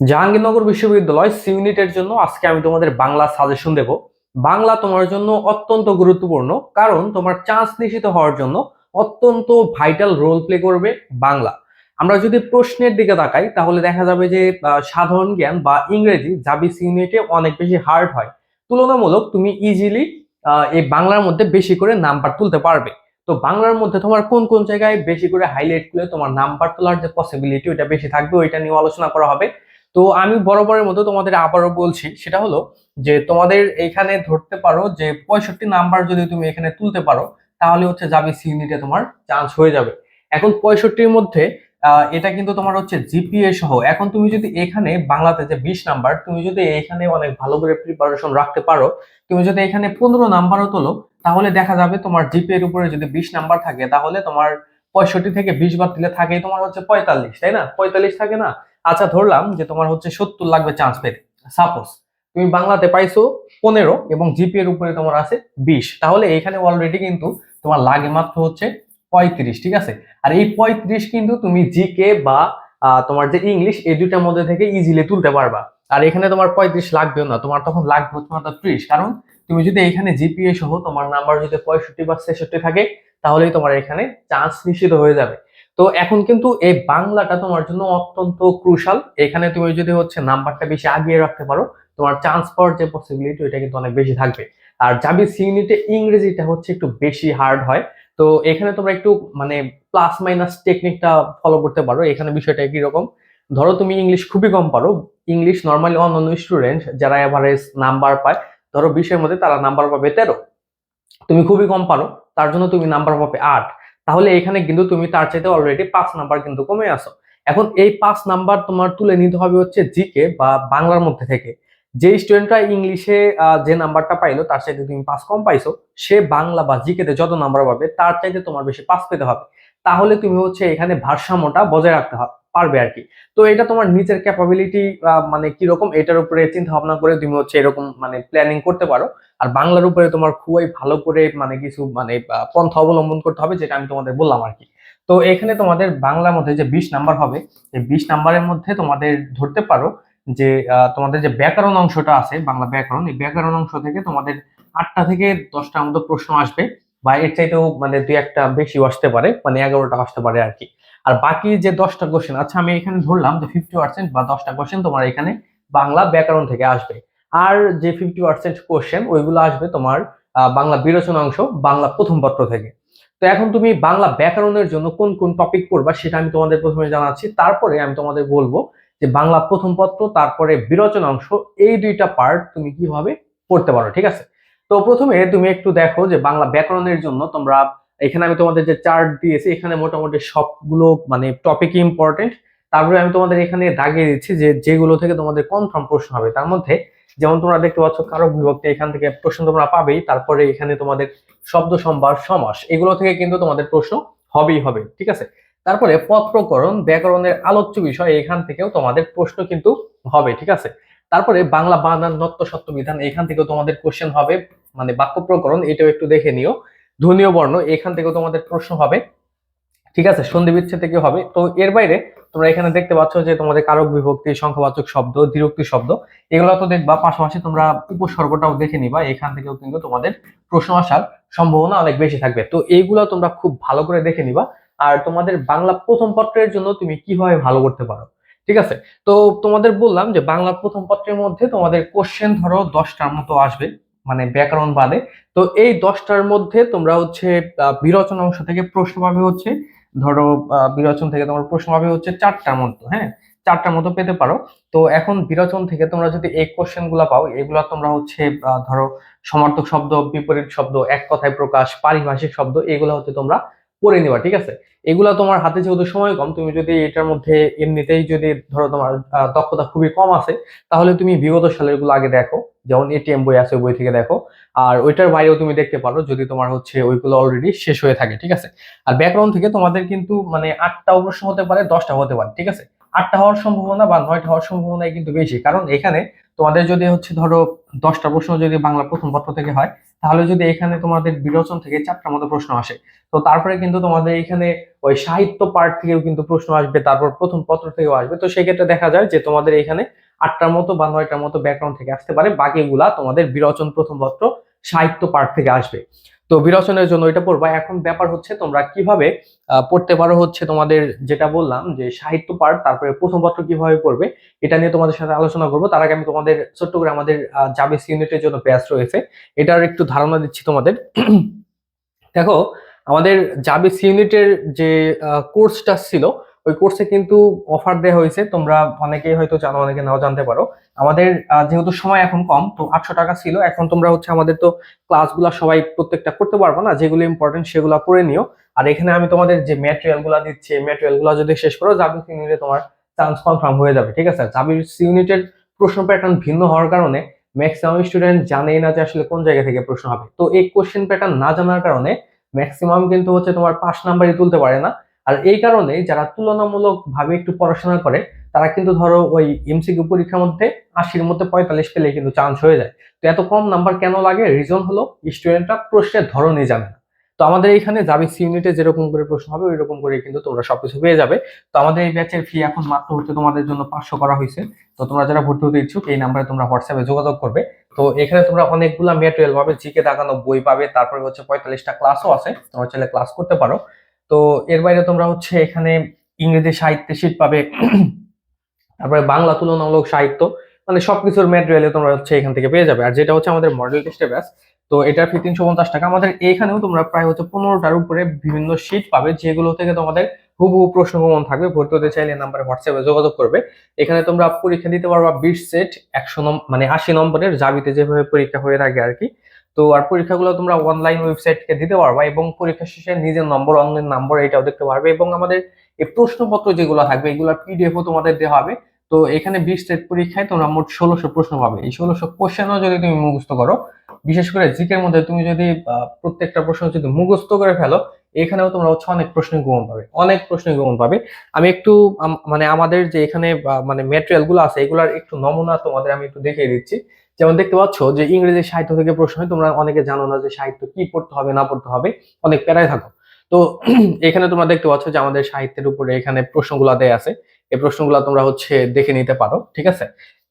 জাহাঙ্গীরনগর বিশ্ববিদ্যালয় সি ইউনিটের জন্য আজকে আমি তোমাদের বাংলা সাজেশন দেব। বাংলা তোমার জন্য অত্যন্ত গুরুত্বপূর্ণ, কারণ তোমার চান্স নিশ্চিত হওয়ার জন্য অত্যন্ত ভাইটাল রোল প্লে করবে বাংলা। আমরা যদি প্রশ্নের দিকে তাকাই, তাহলে দেখা যাবে যে সাধারণ জ্ঞান বা ইংরেজি জাবিস ইউনিটে অনেক বেশি হার্ড হয়। তুলনামূলক তুমি ইজিলি এই বাংলার মধ্যে বেশি করে নাম্বার তুলতে পারবে। তো বাংলার মধ্যে তোমার কোন কোন জায়গায় বেশি করে হাইলাইট করলে তোমার নাম্বার তোলার যে পসিবিলিটি ওইটা বেশি থাকবে, ওইটা নিয়ে আলোচনা করা হবে। তো আমি বরাবরের মতো তোমাদের আবারও বলছি, সেটা হলো যে তোমাদের এখানে ধরতে পারো যে পঁয়ষট্টি নাম্বার যদি তুমি এখানে তুলতে পারো, তাহলে হচ্ছে যাবে সি ইউনিটে তোমার চান্স হয়ে যাবে। এখন পঁয়ষট্টির মধ্যে এটা কিন্তু তোমার হচ্ছে জিপিএ সহ। এখন তুমি যদি এখানে বাংলাতে যে বিশ নাম্বার, তুমি যদি এখানে অনেক ভালো করে প্রিপারেশন রাখতে পারো, তুমি যদি এখানে পনেরো নাম্বারও তোলো, তাহলে দেখা যাবে তোমার জিপিএ এর উপরে যদি বিশ নাম্বার থাকে, তাহলে তোমার পঁয়ষট্টি থেকে বিশ বাদ দিলে থাকে তোমার হচ্ছে পঁয়তাল্লিশ, তাই না? পঁয়তাল্লিশ থাকে না? আচ্ছা ধরলাম যে তোমার হচ্ছে সত্তর লাগবে চান্স পেতে সাপোজ তুমি বাংলাতে পাইছো পনেরো এবং জিপি এর উপরে তোমার আছে বিশ। তাহলে এখানে অলরেডি কিন্তু তোমার লাগে মাত্র হচ্ছে পঁয়ত্রিশ, ঠিক আছে? আর এই পঁয়ত্রিশ কিন্তু তুমি জিকে বা তোমার যে ইংলিশ এই দুইটার মধ্যে থেকে ইজিলি তুলতে পারবা। আর এখানে তোমার পঁয়ত্রিশ লাগবেও না, তোমার তখন লাগবে হচ্ছে মাত্র ত্রিশ। কারণ তুমি যদি এখানে জিপিএ সহ তোমার নাম্বার যদি পঁয়ষট্টি বা ছেষট্টি থাকে, তাহলেই তোমার এখানে চান্স নিশ্চিত হয়ে যাবে। তো এখন কিন্তু এই বাংলাটা তোমার জন্য অত্যন্ত ক্রুশাল এখানে তুমি যদি হচ্ছে নাম্বারটা বেশি আগিয়ে রাখতে পারো, তোমার চান্স পাওয়ার যে পসিবিলিটি ওইটা কিন্তু অনেক বেশি থাকবে। আর যাবি সি ইংরেজিটা হচ্ছে একটু বেশি হার্ড হয়। তো এখানে তোমরা একটু মানে প্লাস মাইনাস টেকনিকটা ফলো করতে পারো। এখানে বিষয়টা কীরকম ধরো তুমি ইংলিশ খুবই কম পারো। ইংলিশ নর্মালি অন্যান্য স্টুডেন্ট যারা এভারেজ নাম্বার পায়, ধরো বিশের মধ্যে তারা নাম্বার পাবে তেরো। তুমি খুবই কম পারো। তার জন্য তুমি নাম্বার পাবে আট। তাহলে এখানে কিন্তু তুমি তার চাইতে অলরেডি পাঁচ নাম্বার কিন্তু কমে আসো এখন এই পাঁচ নাম্বার তোমার তুলে নিতে হবে হচ্ছে জিকে বা বাংলার মধ্যে থেকে। যে স্টুডেন্টরা ইংলিশে যে নাম্বারটা পাইলো, তার চাইতে তুমি পাস কম পাইছো, সে বাংলা বা জিকে তে যত নাম্বার পাবে, তার চাইতে তোমার বেশি পাস পেতে হবে। তাহলে তুমি হচ্ছে এখানে ভারসাম্যটা বজায় রাখতে হবে। পারবে আর কি। তো এটা তোমার নিজের ক্যাপাবিলিটি মানে কীরকম, এটার উপরে চিন্তা ভাবনা করে তুমি হচ্ছে এরকম মানে প্ল্যানিং করতে পারো। আর বাংলার উপরে তোমার খুবই ভালো করে মানে কিছু মানে পন্থা অবলম্বন করতে হবে, যেটা আমি তোমাদের বললাম আর কি। তো এখানে তোমাদের বাংলার মধ্যে যে বিশ নাম্বার হবে, এই বিশ নাম্বারের মধ্যে তোমাদের ধরতে পারো যে তোমাদের যে ব্যাকরণ অংশটা আছে, বাংলা ব্যাকরণ, এই ব্যাকরণ অংশ থেকে তোমাদের আটটা থেকে দশটার মতো প্রশ্ন আসবে, বা এর চাইতেও মানে দুই একটা বেশি আসতে পারে মানে এগারোটা আসতে পারে আর কি। আর বাকি যে দশটা কোশ্চেন আচ্ছা আমি এখানে ধরলাম যে ফিফটি পার্সেন্ট বা দশটা কোশ্চেন তোমার এখানে বাংলা ব্যাকরণ থেকে আসবে। আর যে ফিফটি পার্সেন্ট কোশ্চেন ওইগুলো আসবে তোমার বাংলা বিরোচনা অংশ, বাংলা প্রথম পত্র থেকে। তো এখন তুমি বাংলা ব্যাকরণের জন্য কোন কোন টপিক পড়বা সেটা আমি তোমাদের প্রথমে জানাচ্ছি। তারপরে আমি তোমাদের বলব যে বাংলা প্রথম পত্র, তারপরে বিরোচনা অংশ, এই দুইটা পার্ট তুমি কীভাবে পড়তে পারো, ঠিক আছে? তো প্রথমে তুমি একটু দেখো যে বাংলা ব্যাকরণের জন্য তোমরা এখানে আমি তোমাদের যে চার্ট দিয়েছি, এখানে মোটামুটি সবগুলো মানে টপিক ইম্পর্টেন্ট তারপরে আমি তোমাদের এখানে দাগিয়ে দিচ্ছি যে যেগুলো থেকে তোমাদের কনফার্ম প্রশ্ন হবে। তার মধ্যে যেমন তোমরা দেখতে পাচ্ছ, কারক বিভক্তি এখান থেকে প্রশ্ন তোমরা পাবেই। তারপরে এখানে তোমাদের শব্দ সম্ভার সমাস, এগুলো থেকে কিন্তু তোমাদের প্রশ্ন হবেই হবে, ঠিক আছে? তারপরে পদ প্রকরণ, ব্যাকরণের আলোচ্য বিষয়, এখান থেকেও তোমাদের প্রশ্ন কিন্তু হবে, ঠিক আছে? তারপরে বাংলা বানান নত্য সত্য বিধান, এখান থেকেও তোমাদের কোশ্চেন হবে। মানে বাক্য প্রকরণ, এটাও একটু দেখে নিও। ধ্বনীয় বর্ণ, এখান থেকেও তোমাদের প্রশ্ন হবে। ঠিক আছে? সন্ধি বিচ্ছেদ থেকে হবে? তো এর বাইরে তোমরা এখানে দেখতে পাচ্ছ যে তোমাদের কারক বিভক্তি, সংখ্যাবাচক শব্দ, দ্বিরুক্তি শব্দ, এগুলো তো দেখবা পাশাপাশি তোমরা উপসর্গটাও দেখে নিবা। এখান থেকেও কিন্তু তোমাদের প্রশ্ন আসার সম্ভাবনা অনেক বেশি থাকবে। তো এইগুলো তোমরা খুব ভালো করে দেখে নিবা। আর তোমাদের বাংলা প্রথম পত্রের জন্য তুমি কীভাবে ভালো করতে পারো? ঠিক আছে? তো তোমাদের বললাম যে বাংলা প্রথম পত্রের মধ্যে তোমাদের কোশ্চেন ধরো দশটার মতো আসবে। মানে ব্যাকরণ বাদে। তো এই দশটার মধ্যে তোমরা হচ্ছে বিরোচন অংশ থেকে প্রশ্ন পাবে হচ্ছে, ধরো বিরোচন থেকে তোমার প্রশ্ন পাবে হচ্ছে চারটার মতো হ্যাঁ? চারটার মতো পেতে পারো। তো এখন বিরচন থেকে তোমরা যদি এই কোশ্চেনগুলা পাও, এগুলা তোমরা হচ্ছে ধরো, সমার্থক শব্দ, বিপরীত শব্দ, এক কথায় প্রকাশ, পারিভাষিক শব্দ, এগুলো হচ্ছে তোমরা পড়ে নিবা, ঠিক আছে? এগুলা তোমার হাতে যেহেতু সময় কম, তুমি যদি এটার মধ্যে এমনিতেই যদি ধরো তোমার দক্ষতা খুবই কম আছে, তাহলে তুমি বিগত সালেরগুলো আগে দেখো। যেমন এটিএম বই আছে বই থেকে দেখো। আর ওইটার বাইরেও তুমি দেখতে পারো, যদি তোমার হচ্ছে ওইগুলো অলরেডি শেষ হয়ে থাকে, ঠিক আছে? আর ব্যাকগ্রাউন্ড থেকে তোমাদের কিন্তু মানে আটটাও প্রশ্ন হতে পারে, দশটা হতে পারে, ঠিক আছে? আটটা হওয়ার সম্ভাবনা বা নয়টা হওয়ার সম্ভাবনাই কিন্তু বেশি। কারণ এখানে তোমাদের যদি হচ্ছে ধরো দশটা প্রশ্ন যদি বাংলা প্রথম পত্র থেকে হয়, তাহলে যদি এখানে তোমাদের বিরোচন থেকে চারটার মতো প্রশ্ন আসে, তো তারপরে কিন্তু তোমাদের এখানে ওই সাহিত্য পার্ট থেকেও কিন্তু প্রশ্ন আসবে, তারপর প্রথম পত্র থেকেও আসবে। তো সেক্ষেত্রে দেখা যায় যে তোমাদের এখানে আটটার মতো বা নয়টার মতো ব্যাকগ্রাউন্ড থেকে আসতে পারে। বাকিগুলা তোমাদের বিরচন প্রথম পত্র সাহিত্য পার্ট থেকে আসবে। তো বিরচনের জন্য এটা পড়বা। এখন ব্যাপার হচ্ছে তোমরা কীভাবে পড়তে পারো হচ্ছে তোমাদের যেটা বললাম যে সাহিত্য পার্ট তারপরে প্রথম পত্র কীভাবে পড়বে, এটা নিয়ে তোমাদের সাথে আলোচনা করব। তার আগে আমি তোমাদের ছোট্ট করে আমাদের জাবিস ইউনিটের জন্য ব্যাচ রয়েছে। এটার একটু ধারণা দিচ্ছি তোমাদের। দেখো, আমাদের জাবিস ইউনিটের যে কোর্সটা ছিল ওই কোর্সে কিন্তু অফার দেওয়া হয়েছে। তোমরা অনেকেই হয়তো জানো, অনেকে নাও জানতে পারো। আমাদের যেহেতু সময় এখন কম, তো আটশো টাকা ছিল। এখন তোমরা হচ্ছে আমাদের তো ক্লাসগুলো সবাই প্রত্যেকটা করতে পারবে না। যেগুলো ইম্পর্টেন্ট সেগুলো করে নিও। আর এখানে আমি তোমাদের যে ম্যাটেরিয়ালগুলা দিচ্ছি ম্যাটেরিয়ালগুলো যদি শেষ করো জাবিস ইউনিটে তোমার চান্স কনফার্ম হয়ে যাবে, ঠিক আছে? জাবিস ইউনিটের প্রশ্ন প্যাটার্ন ভিন্ন হওয়ার কারণে ম্যাক্সিমাম স্টুডেন্ট জানেই না যে আসলে কোন জায়গা থেকে প্রশ্ন হবে। তো এই কোশ্চেন প্যাটার্ন না জানার কারণে ম্যাক্সিমাম কিন্তু হচ্ছে তোমার পাঁচ নাম্বারই তুলতে পারে না। আর এই কারণে যারা তুলনামূলক ভাবে একটু পড়াশোনা করে, তারা কিন্তু ধরো ওই এমসিকিউ পরীক্ষার মধ্যে আশির মধ্যে পঁয়তাল্লিশ পেলে কিন্তু চান্স হয়ে যায়। তো এত কম নাম্বার কেন লাগে? রিজন হলো স্টুডেন্টরা প্রশ্নের ধরনই জানে না। তো আমাদের এখানে জাবিস ইউনিটে যেরকম করে প্রশ্ন হবে ওই রকম করে কিন্তু তোমরা সবকিছু পেয়ে যাবে। তো আমাদের এই ব্যাচের ফি এখন মাত্র হচ্ছে তোমাদের জন্য পাঁচশো করা হয়েছে। তো তোমরা যারা ভর্তি হতে ইচ্ছুক, এই নাম্বারে তোমরা হোয়াটসঅ্যাপে যোগাযোগ করবে। তো এখানে তোমরা অনেকগুলা মেটেরিয়াল পাবে জিকে দাগানো বই পাবে, তারপরে হচ্ছে পঁয়তাল্লিশটা ক্লাসও আছে। তোমরা চাইলে ক্লাস করতে পারো। তো এর বাইরে তোমরা হচ্ছে এখানে ইংরেজি সাহিত্যে শীট পাবে, তারপরে বাংলা তুলনামূলক সাহিত্য মানে সবকিছুর ম্যাটেরিয়ালে তোমরা হচ্ছে এখান থেকে পেয়ে যাবে। আর যেটা হচ্ছে আমাদের মডেল টেস্টের ব্যাস, তো এটার ফি তিনশো পঞ্চাশ টাকা। আমাদের এইখানেও তোমরা প্রায় হচ্ছে পনেরোটার উপরে বিভিন্ন শীট পাবে, যেগুলো থেকে তোমাদের হুবহু প্রশ্ন কমন থাকবে। ভর্তি হতে চাইলে নাম্বারে হোয়াটসঅ্যাপে যোগাযোগ করবে। এখানে তোমরা পরীক্ষা দিতে পারবা বিশ সেট একশো মানে আশি নম্বরের, জাবিতে যেভাবে পরীক্ষা হয়ে থাকে আর কি। তো আর পরীক্ষাগুলো তোমরা অনলাইন ওয়েবসাইটকে দিতে পারবা এবং পরীক্ষা শেষে নিজের নম্বর অনলাইন নম্বর এটাও দেখতে পারবে এবং আমাদের এই প্রশ্নপত্র যেগুলো থাকবে, এগুলোর পিডিএফও তোমাদের দেওয়া হবে। তো এখানে বিশ সেট পরীক্ষায় তোমরা মোট ষোলোশো প্রশ্ন পাবে। এই ষোলোশো কোশ্চেনও যদি তুমি মুখস্থ করো, বিশেষ করে জিকের মধ্যে তুমি যদি প্রত্যেকটা প্রশ্ন যদি মুখস্থ করে ফেলো, এখানেও তোমরা হচ্ছে অনেক প্রশ্ন গ্রহণ পাবে, অনেক প্রশ্ন গ্রহণ পাবে। আমি একটু মানে আমাদের যে এখানে মানে ম্যাটেরিয়ালগুলো আছে, এগুলার একটু নমুনা তোমাদের আমি একটু দেখিয়ে দিচ্ছি। যেমন দেখতে পাচ্ছ যে ইংরেজি সাহিত্য থেকে প্রশ্ন হয়, তোমরা অনেকে জানো না যে সাহিত্য কি পড়তে হবে, না পড়তে হবে, অনেক প্যারায় থাকো। তো এখানে তোমরা দেখতে পাচ্ছ যে আমাদের সাহিত্যের উপরে এখানে প্রশ্নগুলা দেয়া আছে। এই প্রশ্নগুলো তোমরা হচ্ছে দেখে নিতে পারো, ঠিক আছে?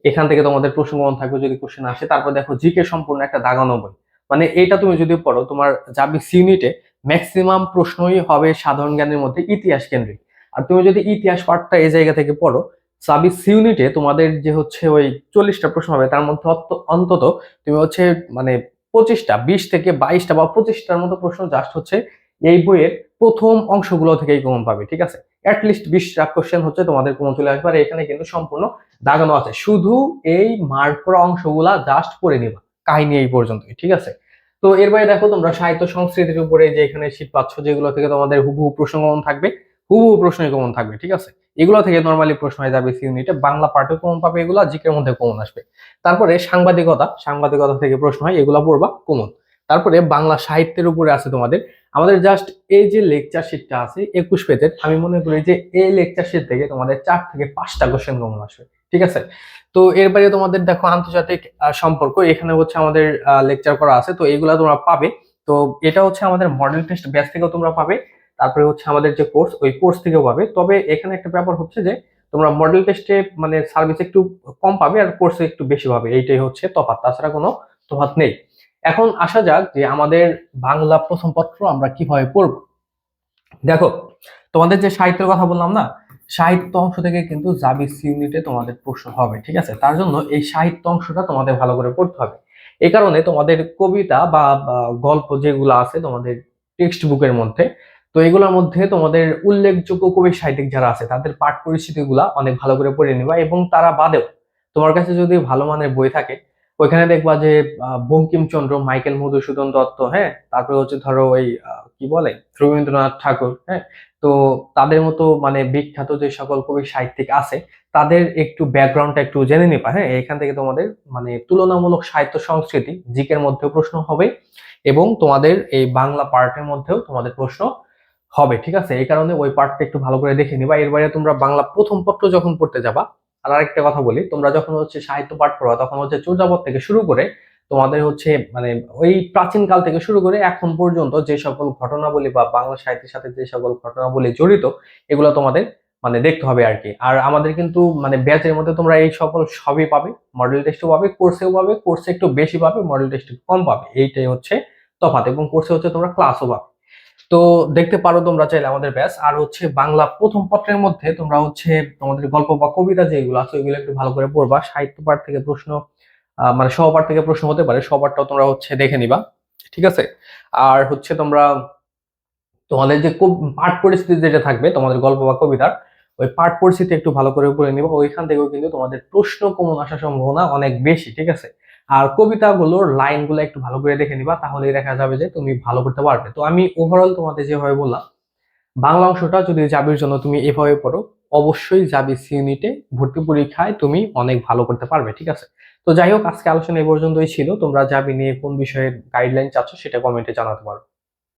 এখান থেকে তোমাদের প্রশ্ন কমন থাকবে যদি কোশ্চেন আসে। তারপর দেখো জিকে সম্পূর্ণ একটা দাগানো বই। মানে এটা তুমি যদি পড়ো, তোমার জাবিস ইউনিটে ম্যাক্সিমাম প্রশ্নই হবে সাধারণ জ্ঞানের মধ্যে ইতিহাস কেন্দ্রিক। আর তুমি যদি ইতিহাস পাঠটা এই জায়গা থেকে পড়ো সাবিস ইউনিটে তোমাদের যে হচ্ছে ওই চল্লিশটা প্রশ্ন হবে, তার মধ্যে অন্তত তুমি হচ্ছে মানে পঁচিশটা, বিশ থেকে বাইশটা বা পঁচিশটার মতো প্রশ্ন জাস্ট হচ্ছে এই বইয়ের প্রথম অংশগুলো থেকেই কমন পাবে, ঠিক আছে? অ্যাটলিস্ট বিশটা কোশ্চেন হচ্ছে তোমাদের কমন চলে আসবে, আর এখানে কিন্তু সম্পূর্ণ দাগানো আছে। শুধু এই মার্ক করা অংশগুলা জাস্ট পড়ে নিবা, কাহিনী এই পর্যন্তই, ঠিক আছে? তো এর বাইরে দেখো তোমরা সাহিত্য সংস্কৃতির উপরে যে এখানে শীত পাচ্ছ, যেগুলো থেকে তোমাদের হুবহু প্রশ্ন কমন থাকবে, হুবহু প্রশ্নই কমন থাকবে, ঠিক আছে? এগুলো থেকে নর্মালি প্রশ্ন হয়ে যাবে ইউনিটে বাংলা পার্টে কমন পাবে এগুলো জিকের মধ্যে কমন আসবে। তারপরে সাংবাদিকতা সাংবাদিকতা থেকে প্রশ্ন হয়, এগুলো পড়বা কমন। তারপরে বাংলা সাহিত্যের উপরে আছে তোমাদের। আমাদের জাস্ট এই যে লেকচার শিটটা আছে, একুশ পেজের আমি মনে করি যে এই লেকচার শিট থেকে তোমাদের চার থেকে পাঁচটা কোশ্চেন কমন আসবে। ঠিক আছে? তো এর বাইরে তোমাদের দেখো আন্তর্জাতিক সম্পর্ক। এখানে হচ্ছে আমাদের লেকচার করা আছে, তো এগুলা তোমরা পাবে। তো এটা হচ্ছে আমাদের মডেল টেস্ট ব্যাচ থেকেও তোমরা পাবে। তারপরে হচ্ছে আমাদের যে কোর্স ওই কোর্স থেকেও পাবে। তবে এখানে একটা ব্যাপার হচ্ছে যে, তোমরা মডেল টেস্টে মানে সার্ভিস একটু কম পাবে আর কোর্সে একটু বেশি পাবে। এইটাই হচ্ছে তফাৎ। তাছাড়া কোনো তফাৎ নেই। এখন আসা যাক যে আমাদের বাংলা প্রথম পত্র আমরা কীভাবে পড়ব। দেখো, তোমাদের যে সাহিত্যের কথা বললাম না, সাহিত্য অংশ থেকে কিন্তু জাবিস ইউনিটে তোমাদের প্রশ্ন হবে, ঠিক আছে? তার জন্য এই সাহিত্য অংশটা তোমাদের ভালো করে পড়তে হবে। এই কারণে তোমাদের কবিতা বা বা গল্প যেগুলো আছে তোমাদের টেক্সট বুকের মধ্যে তো এগুলোর মধ্যে তোমাদের উল্লেখযোগ্য কবি সাহিত্যিক যারা আছে, তাদের পাঠ পরিস্থিতিগুলা অনেক ভালো করে পড়ে নিবা এবং তারা বাদেও তোমার কাছে যদি ভালো মানের বই থাকে, ওইখানে দেখবা যে বঙ্কিমচন্দ্র, মাইকেল মধুসূদন দত্ত হ্যাঁ? তারপরে হচ্ছে ধরো ওই কি বলে? রবীন্দ্রনাথ ঠাকুর হ্যাঁ? তো তাদের মতো মানে বিখ্যাত যে সকল কবি সাহিত্যিক আছে, তাদের একটু ব্যাকগ্রাউন্ডটা একটু জেনে নিবা হ্যাঁ? এখান থেকে তোমাদের মানে তুলনামূলক সাহিত্য সংস্কৃতি জিকের মধ্যেও প্রশ্ন হবে এবং তোমাদের এই বাংলা পার্টের মধ্যেও তোমাদের প্রশ্ন হবে, ঠিক আছে? এই কারণে ওই পার্টটা একটু ভালো করে দেখে নিবা। এর বাইরে তোমরা বাংলা প্রথম পত্র যখন পড়তে যাবা, আর আরেকটা কথা বলি, তোমরা যখন হচ্ছে সাহিত্য পাঠ পড়া তখন হচ্ছে চর্যাপদ থেকে শুরু করে তোমাদের হচ্ছে মানে ওই প্রাচীন কাল থেকে শুরু করে এখন পর্যন্ত যে সকল ঘটনাবলী বা বাংলা সাহিত্যের সাথে যে সকল ঘটনাবলী জড়িত, এগুলো তোমাদের মানে দেখতে হবে আর কি। আর আমাদের কিন্তু মানে ব্যাচের মধ্যে তোমরা এই সকল সবই পাবে মডেল টেস্টও পাবে কোর্সেও পাবে কোর্সে একটু বেশি পাবে মডেল টেস্ট কম পাবে। এইটাই হচ্ছে তফাৎ। এবং কোর্সে হচ্ছে তোমরা ক্লাসও পাবে। তো দেখতে পারো তোমরা চাইলে আমাদের ব্যাস। আর হচ্ছে বাংলা প্রথম পত্রের মধ্যে তোমরা হচ্ছে তোমাদের গল্প বা কবিতা যেগুলো আছে, ওইগুলো একটু ভালো করে পড়বা। সাহিত্য পাঠ থেকে প্রশ্ন মানে সহপাঠ থেকে প্রশ্ন হতে পারে, সহপাঠটাও তোমরা হচ্ছে দেখে নিবা। ঠিক আছে? আর হচ্ছে তোমরা, তোমাদের যে পাঠ পরিস্থিতি যেটা থাকবে, তোমাদের গল্প বা কবিতার, ওই পাঠ পরিস্থিতি একটু ভালো করে পড়ে নিবা। ওইখান থেকেও কিন্তু তোমাদের প্রশ্ন কমন আসার সম্ভাবনা অনেক বেশি। ঠিক আছে? আর কবিতাগুলোর লাইনগুলো একটু ভালো করে দেখে নিবা, তাহলেই দেখা যাবে যে তুমি ভালো করতে পারবে। তো আমি ওভারঅল তোমাদের যেভাবে বললাম, বাংলা অংশটা যদি জাবির জন্য তুমি এভাবে পড়ো, অবশ্যই যাবি সি ইউনিটে ভর্তি পরীক্ষায় তুমি অনেক ভালো করতে পারবে, ঠিক আছে? তো যাই হোক, আজকে আলোচনা এ পর্যন্তই ছিল। তোমরা যাবি নিয়ে কোন বিষয়ে গাইডলাইন চাচ্ছ সেটা কমেন্টে জানাতে পারো।